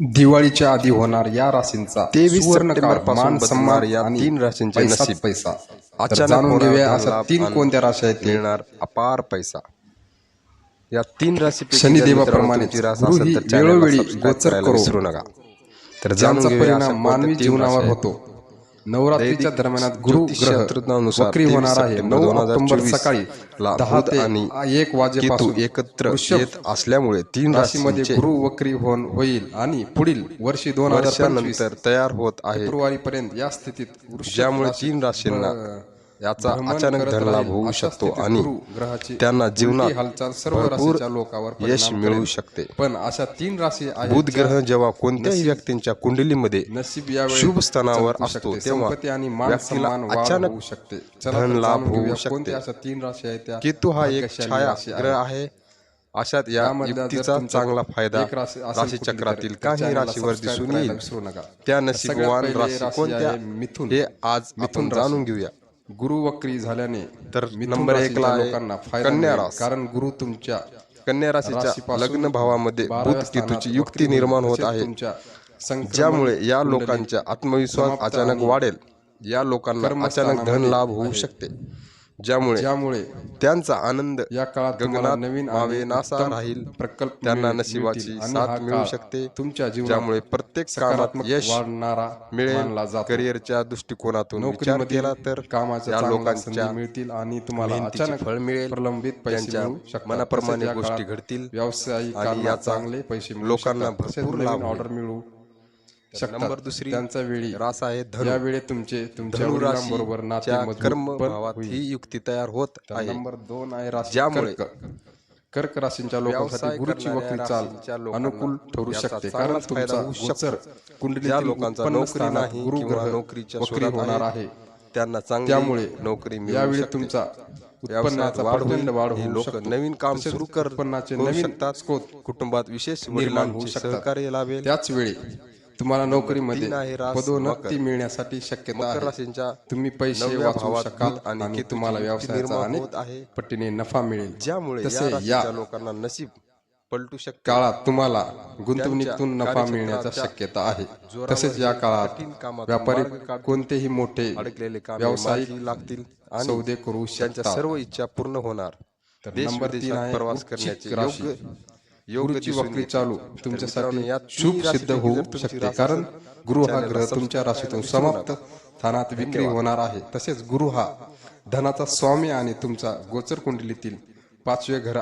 दिवाळीच्या आधी होणार या राशींचा तेवीस सप्टेंबर काळ, पासून मान बदलणार सन्मान या तीन राशींचे नशीब. पैसा तर जाणून घेऊया अशा तीन कोणत्या राशी आहेत. मिळणार अपार पैसा या तीन राशी शनिदेवाप्रमाणे वेळोवेळी गोचर करो. विसरू नका तर जाणून ज्यांचा परिणाम मानवी जीवनावर. होतो नवरात्रीच्या दरम्यान गुरु वक्री 23 होणार आहे. नऊ 2024 ऑक्टोबर सकाळी दहा ते आणि एक वाजेपासून एकत्र येत असल्यामुळे तीन राशीमध्ये गुरु वक्री होऊन होईल आणि पुढील वर्षी दोन हजार वर्षानंतर तयार होत आहे. फेब्रुवारी पर्यंत या स्थितीत ज्यामुळे तीन राशींना याचा अचानक राहील. होऊ शकतो आणि त्यांना जीवनात हालचाल सर्व राशीच्या लोकांवर यश मिळू. शकते पण अशा तीन राशी आहेत बुध ग्रह जेव्हा कोणत्याही व्यक्तींच्या कुंडलीमध्ये नशीब यावेळी शुभ स्थानावर असतो. तेव्हा आणि मान सन्मान अचानक होऊ शकते धन लाभ होऊ शकते. अशा तीन राशी आहेत त्या केतू हा एक छाया ग्रह आहे. अशात या युक्तीचा चांगला फायदा राशी चक्रातील काही राशीवर दिसून येईल. त्या नशीबवान राशी कोणत्या मिथुन. हे आज मिथुन. जाणून घेऊया गुरु वक्री झाल्याने तर नंबर एक लोकांना कन्या. रास. कारण गुरु तुमच्या कन्या राशीच्या लग्न भावामध्ये केतूची युक्ती. निर्माण होत आहे ज्यामुळे या कुंडली लोकांचा आत्मविश्वास अचानक वाढेल या लोकांना अचानक धन लाभ होऊ. शकते ज्यामुळे ज्यामुळे त्यांचा आनंद या काळात गगनात नवीन नासा राहील. प्रकल्प त्यांना नशिबाची साथ मिळू शकते. तुमच्या जीवनात ज्यामुळे प्रत्येक कामात सकारात्मक यश वाढणारा मिळेल. करिअरच्या दृष्टिकोनातून विचार केला तर कामाच्या लोकांच्या मिळतील आणि तुम्हाला अचानक फळ मिळेल. प्रलंबित शकतात. मनाप्रमाणे गोष्टी घडतील. याचा चांगले पैसे लोकांना भरपूर ऑर्डर मिळू नंबर दुसरी त्यांचा वेळी रास आहे धनु यावेळी तुमचे तुमच्या मजबूत कर्म भावात. ही युक्ती तयार होत आहे नंबर दोन आहे राशी ज्यामुळे कर्क राशींच्या लोकांसाठी गुरुची वक्री चाल अनुकूल ठरू शकते कारण तुमचा शकतो. गोचर कुंडलीतील लोकांचा नोकरी नाही गुरु ग्रह नोकरीच्या वक्री होणार आहे, त्यांना चांगली त्यामुळे नोकरी यावेळी शकते. तुमचा उत्पन्नाचा वाढ प्रचंड होईल. वाढ होऊ लोक शकतो नवीन काम सुरू कर उत्पन्नाचे नवीन शकतात स्रोत कुटुंबात विशेष निर्माण होऊ वडिलांचे शकतात. सहकार्य लाभेल त्याच वेळी तुम्हाला नोकरीमध्ये पदोन्नती. मिळण्यासाठी शक्यता तुम्ही पैसे वाचवू शकाल आणि तुम्हाला व्यवसायाचा अनेक. पटीने नफा मिळेल ज्यामुळे तसे या लोकांना नशीब पलटू शकते काळात तुम्हाला गुंतवणुकीतून नफा मिळण्याची शक्यता आहे तसेच या काळात व्यापारी. कोणतेही मोठे अडकलेले कामे व्यावसायिक लागतील आणि सौदे करू त्यांच्या सर्व इच्छा पूर्ण होणार तर देश प्रवास करण्याचे गुरुची वक्री येते. चालू. तुमच्यासाठी या शुभ सिद्ध होऊ शकते. कारण गुरु हा ग्रह तुमच्या राशीतून समाप्त. स्थानात विक्री होणार आहे. तसेच गुरु हा धनाचा स्वामी आणि तुमचा गोचर कुंडलीतील पाचवे घर